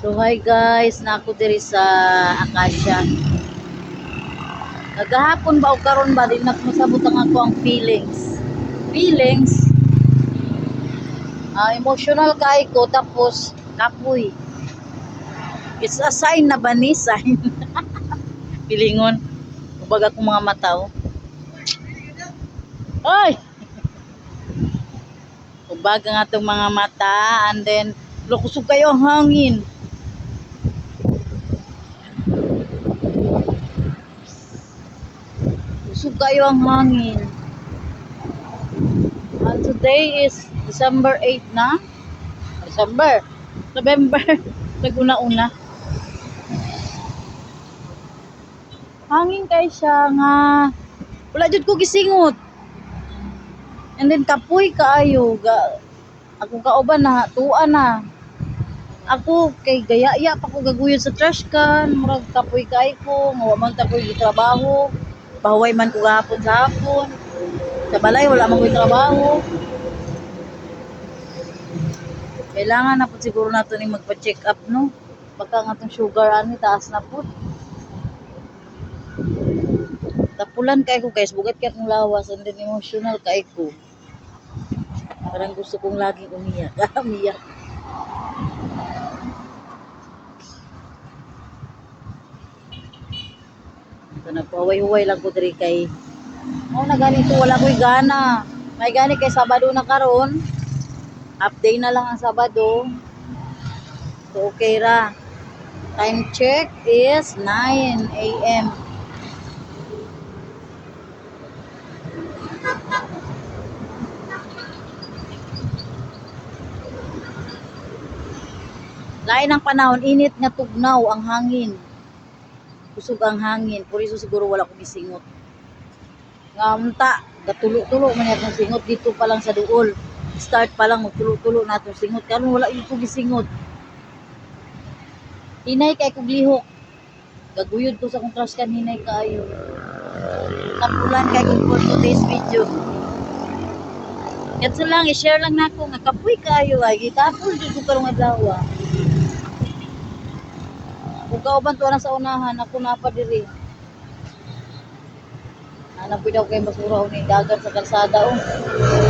So hi guys, na ako diri sa Acacia. Nagahapon ba o karon ba din nagmasabot ang ako ang feelings. Feelings ah emotional kay ko tapos kapoy. It's a sign na ba ni sign? Pilingon. Ubag akong mga mata oh. Ay! Ubag ang atong mga mata and then lukusog kayo ang hangin. Kusog kayo ang hangin. And today is December 8 na. December. November. Naguna-una. Hangin kay siya nga. Wala jud ko gisingot. And then kapoy kaayo. Ga, ako kauban na, tuwa na. Ako kay gaya-ya pa ko gaguyod sa trash can. Murag kapoy kay ko. Nga man tapoy di trabaho. Bahuway man ko gahapon sa hapon. Sa balay wala man ko'y trabaho. Kailangan na po siguro nato ni magpa-check up no. Baka nga tong sugar ani taas na po. Tapulan kay ko guys, bugat kay akong lawas and then emotional kay ko. Parang gusto kong laging umiyak. umiyak. So, nagpahuway-huway lang ko diri kay Oh, na ganito wala ko'y gana. May gani kay Sabado na karon. Half day na lang ang Sabado. So okay ra. Time check is 9 a.m. Lain ang panahon, init nga tugnaw ang hangin. Kusog ang hangin, por iso siguro wala ko gisingot. Nga unta, gatulo-tulo man atong singot dito pa lang sa duol. Start pa lang magtulo-tulo na atong singot karon wala yung ko gisingot. Hinay kay kog lihok. Gaguyod ko sa kong trash can hinay kaayo. Tapulan kay kog for today's video. Yan lang, i-share lang nako nga kapoy kaayo ay gitapon jud ko karong adlaw. Kung kauban to sa unahan, ako na pa diri. Hanap daw kay basura o ni dagat sa kalsada oh.